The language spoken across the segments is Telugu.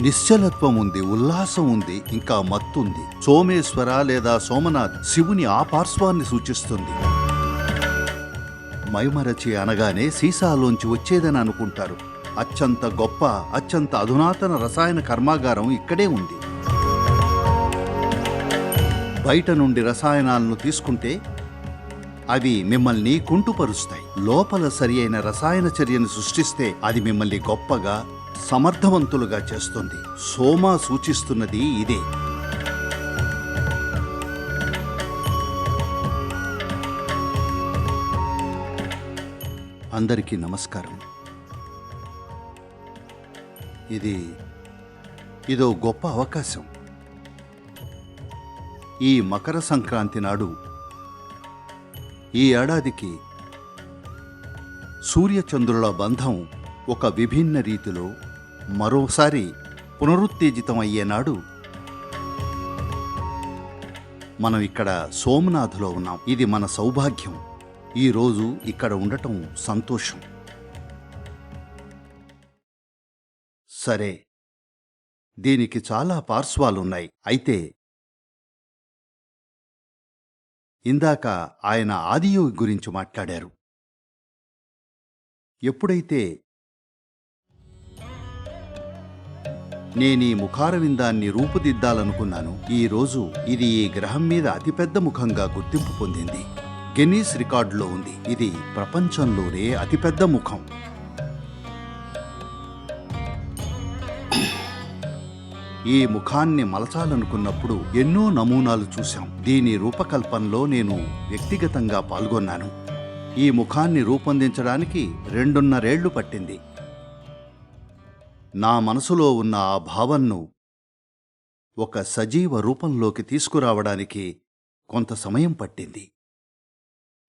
నిశ్చలత్వం ఉంది ఉల్లాసం ఉంది ఇంకా మత్తుంది సోమేశ్వర లేదా సోమనాథ్ శివుని ఆ పార్శ్వాన్ని సూచిస్తుంది. మైమరచి అనగానే సీసాలోంచి వచ్చేదని అనుకుంటారు. అత్యంత గొప్ప అత్యంత అధునాతన రసాయన కర్మాగారం ఇక్కడే ఉంది. బయట నుండి రసాయనాలను తీసుకుంటే అవి మిమ్మల్ని కుంటుపరుస్తాయి. లోపల సరి అయిన రసాయన చర్యను సృష్టిస్తే అది మిమ్మల్ని గొప్పగా సమర్థవంతులుగా చేస్తుంది. సోమా సూచిస్తున్నది ఇదే. అందరికీ నమస్కారం. ఇది ఇదో గొప్ప అవకాశం. ఈ మకర సంక్రాంతి నాడు ఈ ఏడాదికి సూర్యచంద్రుల బంధం ఒక విభిన్న రీతిలో మరోసారి పునరుత్తేజితం అయ్యే నాడు మనం ఇక్కడ సోమనాథులో ఉన్నాం. ఇది మన సౌభాగ్యం. ఈ రోజు ఇక్కడ ఉండటం సంతోషం. సరే దీనికి చాలా పార్శ్వాలున్నాయి. అయితే ఇందాక ఆయన ఆదియోగి గురించి మాట్లాడారు. ఎప్పుడైతే నేనీ ముఖారవిందాన్ని రూపుదిద్దాలనుకున్నాను. ఈరోజు ఇది ఈ గ్రహం మీద అతిపెద్ద ముఖంగా గుర్తింపు పొందింది. గెనీస్ రికార్డులో ఉంది. ఇది ప్రపంచంలోనే అతిపెద్ద ముఖం. ఈ ముఖాన్ని మలచాలనుకున్నప్పుడు ఎన్నో నమూనాలు చూశాం. దీని రూపకల్పనలో నేను వ్యక్తిగతంగా పాల్గొన్నాను. ఈ ముఖాన్ని రూపొందించడానికి రెండున్నరేళ్ళు పట్టింది. నా మనసులో ఉన్న ఆ భావన్ను ఒక సజీవ రూపంలోకి తీసుకురావడానికి కొంత సమయం పట్టింది.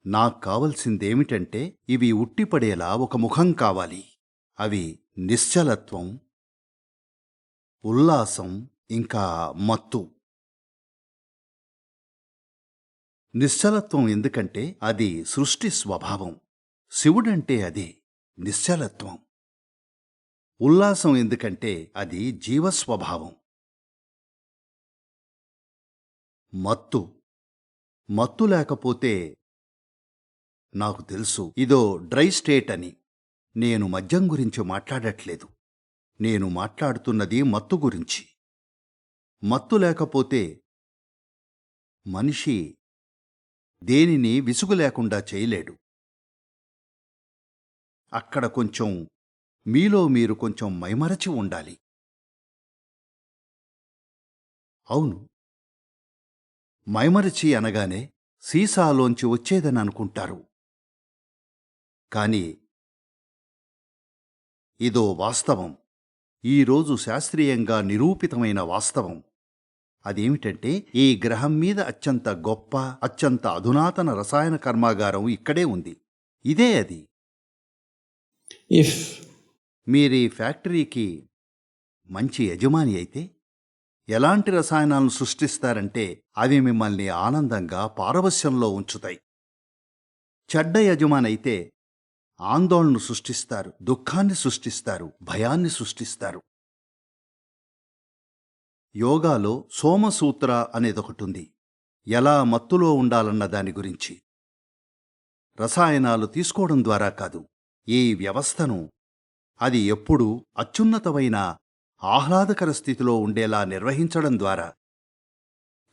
నాకు కావలసిందేమిటంటే ఇవి ఉట్టిపడేలా ఒక ముఖం కావాలి. అవి నిశ్చలత్వం ఉల్లాసం ఇంకా మత్తు. నిశ్చలత్వం ఎందుకంటే అది సృష్టి స్వభావం. శివుడంటే అదే నిశ్చలత్వం. ఉల్లాసం ఎందుకంటే అది జీవస్వభావం. మత్తు. మత్తు లేకపోతే నాకు తెలుసు. ఇదో డ్రై స్టేట్ అని. నేను మద్యం గురించి మాట్లాడట్లేదు. నేను మాట్లాడుతున్నది మత్తు గురించి. మత్తు లేకపోతే మనిషి దేనిని విసుగు లేకుండా చేయలేడు. అక్కడ కొంచెం మీలో మీరు కొంచెం మైమరచి ఉండాలి. అవును. మైమరచి అనగానే సీసాలోంచి వచ్చేదని అనుకుంటారు. కాని ఇదో వాస్తవం. ఈరోజు శాస్త్రీయంగా నిరూపితమైన వాస్తవం. అదేమిటంటే ఈ గ్రహం మీద అత్యంత గొప్ప అత్యంత అధునాతన రసాయన కర్మాగారం ఇక్కడే ఉంది. ఇదే అది. ఇఫ్ మీరీ ఫ్యాక్టరీకి మంచి యజమాని అయితే ఎలాంటి రసాయనాలను సృష్టిస్తారంటే అవి మిమ్మల్ని ఆనందంగా పారవశ్యంలో ఉంచుతాయి. చెడ్డ యజమాని అయితే ఆందోళనను సృష్టిస్తారు దుఃఖాన్ని సృష్టిస్తారు భయాన్ని సృష్టిస్తారు. యోగాలో సోమసూత్ర అనేదొకటుంది. ఎలా మత్తులో ఉండాలన్న దాని గురించి. రసాయనాలు తీసుకోవడం ద్వారా కాదు ఈ వ్యవస్థను అది ఎప్పుడూ అత్యున్నతమైన ఆహ్లాదకర స్థితిలో ఉండేలా నిర్వహించడం ద్వారా.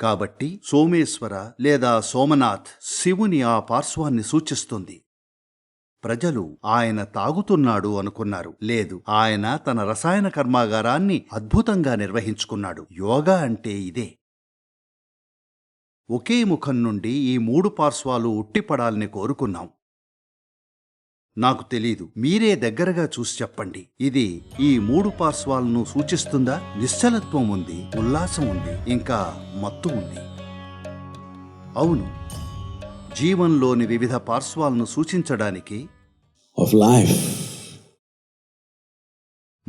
కాబట్టి సోమేశ్వర లేదా సోమనాథ్ శివుని ఆ పార్శ్వాన్ని సూచిస్తుంది. ప్రజలు ఆయన తాగుతున్నాడు అనుకున్నారు. లేదు ఆయన తన రసాయన కర్మాగారాన్ని అద్భుతంగా నిర్వహించుకున్నాడు. యోగా అంటే ఇదే. ఒకే ముఖం నుండి ఈ మూడు పార్శ్వాలు ఉట్టిపడాలని కోరుకున్నాం. నాకు తెలీదు. మీరే దగ్గరగా చూసి చెప్పండి. ఇది ఈ మూడు పార్శ్వాలను సూచిస్తుందా? నిశ్చలత్వం ఉంది ఉల్లాసం ఉంది ఇంకా మత్తు ఉంది. అవును. జీవంలోని వివిధ పార్శ్వాలను సూచించడానికి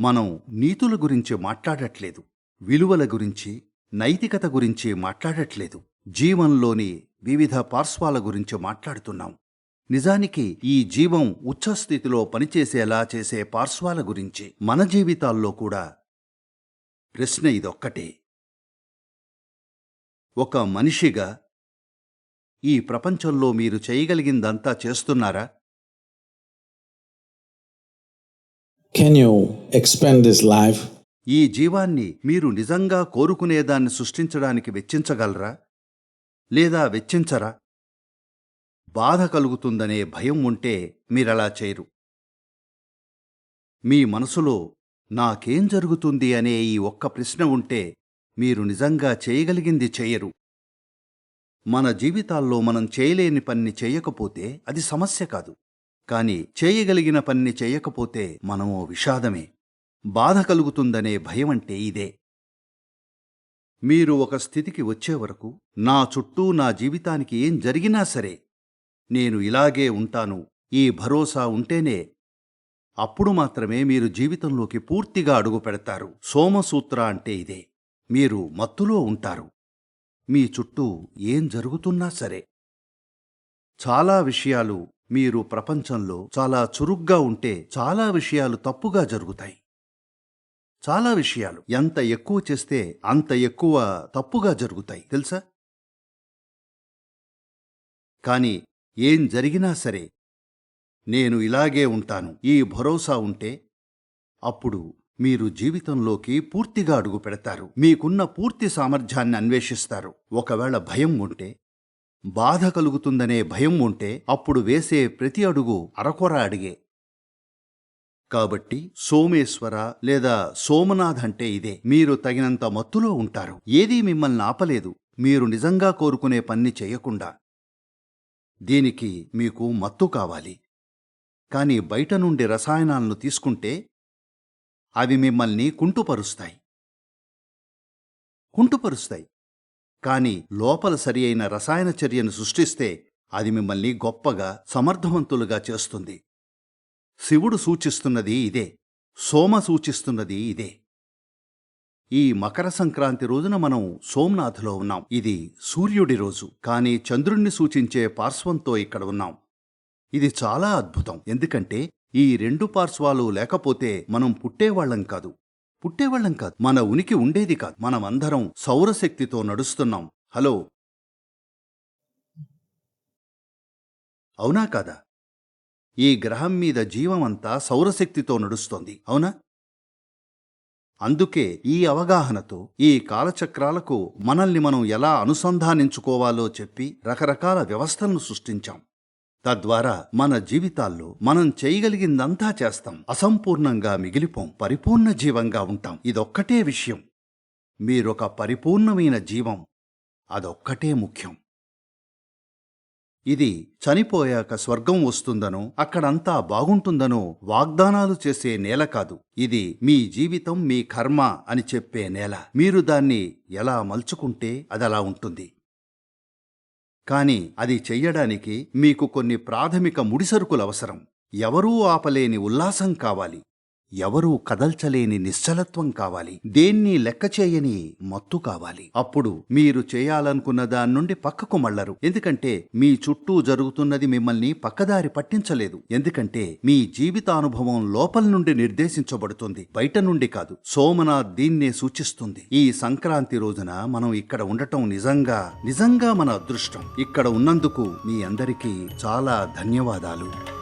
మనం నీతుల గురించి మాట్లాడట్లేదు. విలువల గురించి నైతికత గురించి మాట్లాడట్లేదు. జీవంలోని వివిధ పార్శ్వాల గురించి మాట్లాడుతున్నాం. నిజానికి ఈ జీవం ఉచ్చస్థితిలో పనిచేసేలా చేసే పార్శ్వాల గురించి మన జీవితాల్లో కూడా ప్రశ్న ఇదొక్కటే. ఒక మనిషిగా ఈ ప్రపంచంలో మీరు చేయగలిగిందంతా చేస్తున్నారా? Can you expand this life? ఈ జీవాన్ని మీరు నిజంగా కోరుకునేదాన్ని సృష్టించడానికి వెచ్చించగలరా? లేదా వెచ్చించరా? బాధ కలుగుతుందనే భయం ఉంటే మీరలా చేయరు. మీ మనసులో నాకేం జరుగుతుంది అనే ఈ ఒక్క ప్రశ్న ఉంటే మీరు నిజంగా చేయగలిగింది చేయరు. మన జీవితాల్లో మనం చేయలేని పన్ని చేయకపోతే అది సమస్య కాదు. కాని చేయగలిగిన పన్ని చేయకపోతే మనమో విషాదమే. బాధ కలుగుతుందనే భయం అంటే ఇదే. మీరు ఒక స్థితికి వచ్చే వరకు నా చుట్టూ నా జీవితానికి ఏం జరిగినా సరే నేను ఇలాగే ఉంటాను ఈ భరోసా ఉంటేనే అప్పుడు మాత్రమే మీరు జీవితంలోకి పూర్తిగా అడుగు పెడతారు. సోమసూత్ర అంటే ఇదే మీరు మత్తులో ఉంటారు. మీ చుట్టూ ఏం జరుగుతున్నా సరే. చాలా విషయాలు మీరు ప్రపంచంలో చాలా చురుగ్గా ఉంటే చాలా విషయాలు తప్పుగా జరుగుతాయి. చాలా విషయాలు ఎంత ఎక్కువ చేస్తే అంత ఎక్కువ తప్పుగా జరుగుతాయి తెలుసా? కానీ ఏం జరిగినా సరే నేను ఇలాగే ఉంటాను. ఈ భరోసా ఉంటే అప్పుడు మీరు జీవితంలోకి పూర్తిగా అడుగు పెడతారు. మీకున్న పూర్తి సామర్థ్యాన్ని అన్వేషిస్తారు. ఒకవేళ భయం ఉంటే బాధ కలుగుతుందనే భయం ఉంటే అప్పుడు వేసే ప్రతి అడుగు అరకొర అడిగే. కాబట్టి సోమేశ్వర లేదా సోమనాథ్ అంటే ఇదే. మీరు తగినంత మత్తులో ఉంటారు. ఏదీ మిమ్మల్ని ఆపలేదు. మీరు నిజంగా కోరుకునే పన్ని చేయకుండా దీనికి మీకు మత్తు కావాలి. కాని బయట నుండి రసాయనాలను తీసుకుంటే అవి మిమ్మల్ని కుంటుపరుస్తాయి. కుంటుపరుస్తాయి. కాని లోపల సరి అయిన రసాయన చర్యను సృష్టిస్తే అది మిమ్మల్ని గొప్పగా సమర్థవంతులుగా చేస్తుంది. శివుడు సూచిస్తున్నది ఇదే. సోమ సూచిస్తున్నది ఇదే. ఈ మకర సంక్రాంతి రోజున మనం సోమనాథ్లో ఉన్నాం. ఇది సూర్యుడి రోజు. కానీ చంద్రుణ్ణి సూచించే పార్శ్వంతో ఇక్కడ ఉన్నాం. ఇది చాలా అద్భుతం. ఎందుకంటే ఈ రెండు పార్శ్వాలు లేకపోతే మనం పుట్టేవాళ్ళం కాదు. పుట్టేవాళ్ళం కాదు. మన ఉనికి ఉండేది కాదు. మనమందరం సౌరశక్తితో నడుస్తున్నాం. హలో? అవునా కాదా? ఈ గ్రహం మీద జీవమంతా సౌరశక్తితో నడుస్తోంది. అవునా? అందుకే ఈ అవగాహనతో ఈ కాలచక్రాలకు మనల్ని మనం ఎలా అనుసంధానించుకోవాలో చెప్పి రకరకాల వ్యవస్థలను సృష్టించాం. తద్వారా మన జీవితాల్లో మనం చేయగలిగిందంతా చేస్తాం. అసంపూర్ణంగా మిగిలిపోం. పరిపూర్ణ జీవంగా ఉంటాం. ఇదొక్కటే విషయం. మీరొక పరిపూర్ణమైన జీవం. అదొక్కటే ముఖ్యం. ఇది చనిపోయాక స్వర్గం వస్తుందనో అక్కడంతా బాగుంటుందనో వాగ్దానాలు చేసే నేల కాదు. ఇది మీ జీవితం మీ కర్మ అని చెప్పే నేల. మీరు దాన్ని ఎలా మలుచుకుంటే అదలా ఉంటుంది. కాని అది చెయ్యడానికి మీకు కొన్ని ప్రాథమిక ముడిసరుకులు అవసరం. ఎవరూ ఆపలేని ఉల్లాసం కావాలి. ఎవరూ కదల్చలేని నిశ్చలత్వం కావాలి. దేన్ని లెక్క చేయని మత్తు కావాలి. అప్పుడు మీరు చేయాలనుకున్న దాని నుండి పక్కకు మళ్ళరు ఎందుకంటే మీ చుట్టూ జరుగుతున్నది మిమ్మల్ని పక్కదారి పట్టించలేదు. ఎందుకంటే మీ జీవితానుభవం లోపల నుండి నిర్దేశించబడుతుంది. బయట నుండి కాదు సోమనాథ్ దీన్నే సూచిస్తుంది. ఈ సంక్రాంతి రోజున మనం ఇక్కడ ఉండటం నిజంగా నిజంగా మన అదృష్టం. ఇక్కడ ఉన్నందుకు మీ అందరికీ చాలా ధన్యవాదాలు.